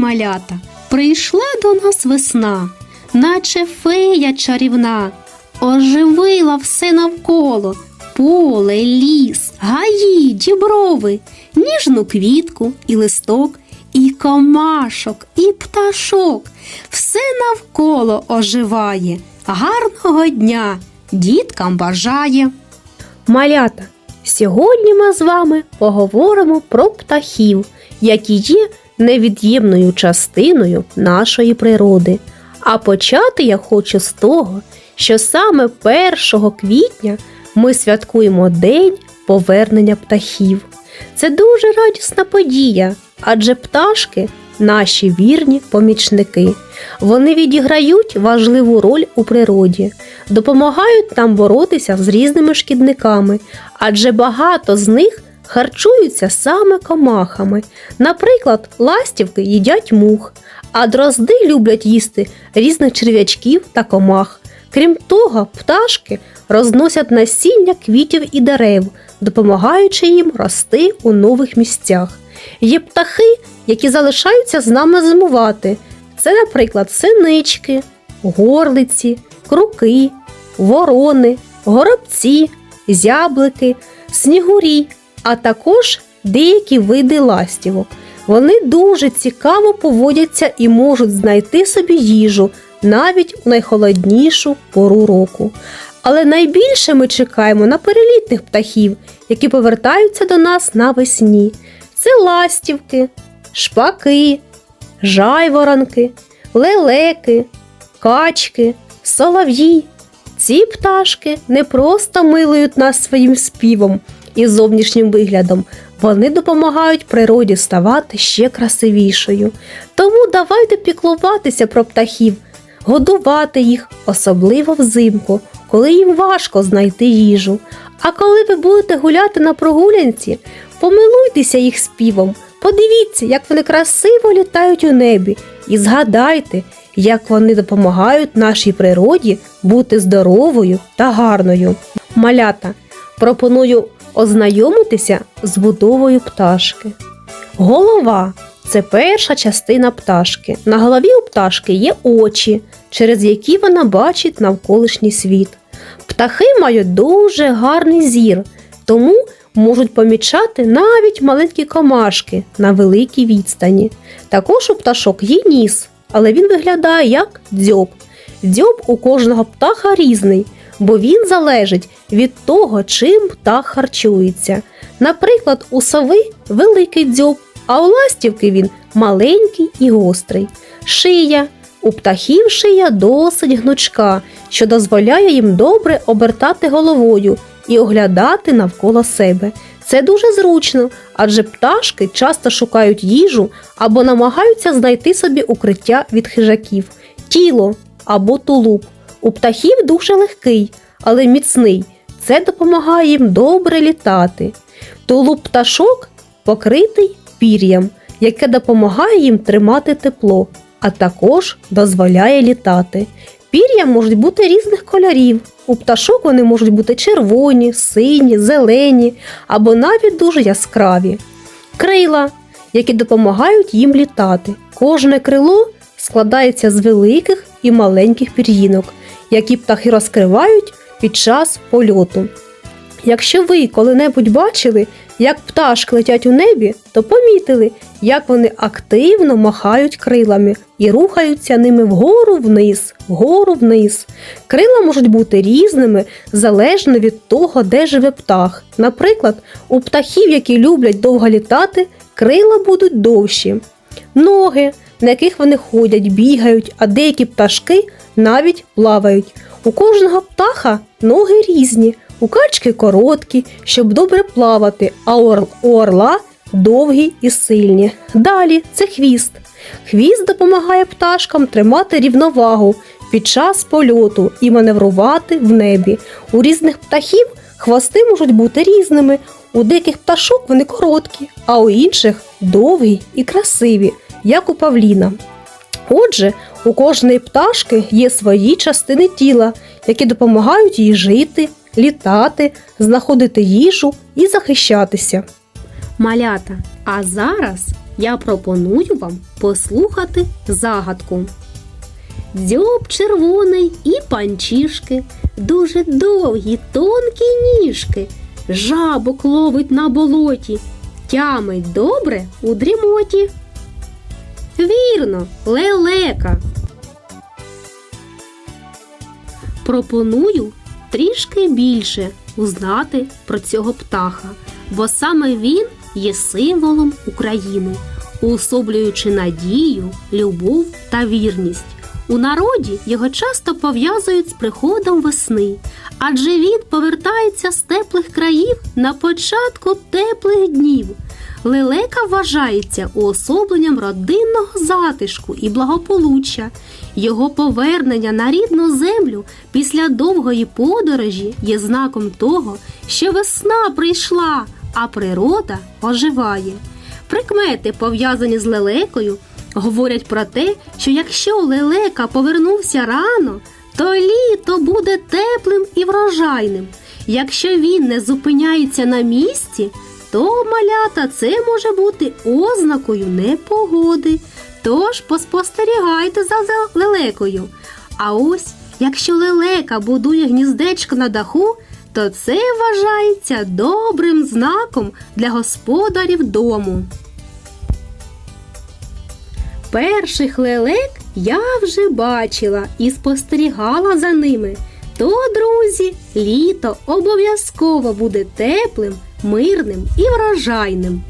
малята, прийшла до нас весна, наче фея чарівна, оживила все навколо, поле, ліс, гаї, діброви, ніжну квітку і листок, і комашок, і пташок. Все навколо оживає. Гарного дня діткам бажає. Малята, сьогодні ми з вами поговоримо про птахів, які є невід'ємною частиною нашої природи. А почати я хочу з того, що саме 1 квітня ми святкуємо День повернення птахів. Це дуже радісна подія, адже пташки наші вірні помічники. Вони відіграють важливу роль у природі, допомагають нам боротися з різними шкідниками, адже багато з них харчуються саме комахами. Наприклад, ластівки їдять мух, а дрозди люблять їсти різних черв'ячків та комах. Крім того, пташки розносять насіння квітів і дерев, допомагаючи їм рости у нових місцях. Є птахи, які залишаються з нами зимувати. Це, наприклад, синички, горлиці, круки, ворони, горобці, зяблики, снігурі, а також деякі види ластівок. Вони дуже цікаво поводяться і можуть знайти собі їжу навіть у найхолоднішу пору року. Але найбільше ми чекаємо на перелітних птахів, які повертаються до нас навесні. Це ластівки, шпаки, жайворонки, лелеки, качки, солов'ї. Ці пташки не просто милують нас своїм співом і зовнішнім виглядом, вони допомагають природі ставати ще красивішою. Тому давайте піклуватися про птахів, годувати їх, особливо взимку, коли їм важко знайти їжу. А коли ви будете гуляти на прогулянці, помилуйтеся їх співом, подивіться, як вони красиво літають у небі, і згадайте, як вони допомагають нашій природі бути здоровою та гарною. Малята, пропоную ознайомитися з будовою пташки. Голова це перша частина пташки. На голові у пташки є очі, через які вона бачить навколишній світ. Птахи мають дуже гарний зір, тому можуть помічати навіть маленькі комашки на великій відстані. Також у пташок є ніс, але він виглядає як дзьоб. Дзьоб у кожного птаха різний, бо він залежить від того, чим птах харчується. Наприклад, у сови великий дзьоб, а у ластівки він маленький і гострий. Шия. У птахів шия досить гнучка, що дозволяє їм добре обертати головою і оглядати навколо себе. Це дуже зручно, адже пташки часто шукають їжу або намагаються знайти собі укриття від хижаків, тіло або тулуб. У птахів дуже легкий, але міцний. Це допомагає їм добре літати. Тулуб пташок покритий пір'ям, яке допомагає їм тримати тепло, а також дозволяє літати. Пір'я можуть бути різних кольорів. У пташок вони можуть бути червоні, сині, зелені або навіть дуже яскраві. Крила, які допомагають їм літати. Кожне крило складається з великих і маленьких пір'їнок, які птахи розкривають під час польоту. Якщо ви коли-небудь бачили, як пташки летять у небі, то помітили, як вони активно махають крилами і рухаються ними вгору вниз, вгору вниз. Крила можуть бути різними залежно від того, де живе птах. Наприклад, у птахів, які люблять довго літати, крила будуть довші. Ноги, на яких вони ходять, бігають, а деякі пташки навіть плавають. У кожного птаха ноги різні. У качки короткі, щоб добре плавати, а у орла довгі і сильні. Далі це хвіст. Хвіст допомагає пташкам тримати рівновагу під час польоту і маневрувати в небі. У різних птахів хвости можуть бути різними. У деяких пташок вони короткі, а у інших довгі і красиві, як у павліна. Отже, у кожної пташки є свої частини тіла, які допомагають їй жити, літати, знаходити їжу і захищатися. Малята, а зараз я пропоную вам послухати загадку. Дзьоб червоний і панчішки, дуже довгі, тонкі ніжки, жабок ловить на болоті, тямить добре у дрімоті. Вірно, лелека. Пропоную трішки більше узнати про цього птаха, бо саме він є символом України, уособлюючи надію, любов та вірність. У народі його часто пов'язують з приходом весни, адже він повертається з теплих країв на початку теплих днів. Лелека вважається уособленням родинного затишку і благополуччя. Його повернення на рідну землю після довгої подорожі є знаком того, що весна прийшла, а природа оживає. Прикмети, пов'язані з лелекою, говорять про те, що якщо лелека повернувся рано, то літо буде теплим і врожайним. Якщо він не зупиняється на місці, то малята це може бути ознакою непогоди. Тож поспостерігайте за лелекою. А ось якщо лелека будує гніздечко на даху, то це вважається добрим знаком для господарів дому. Перших лелек я вже бачила і спостерігала за ними. То, друзі, літо обов'язково буде теплим, мирним і врожайним.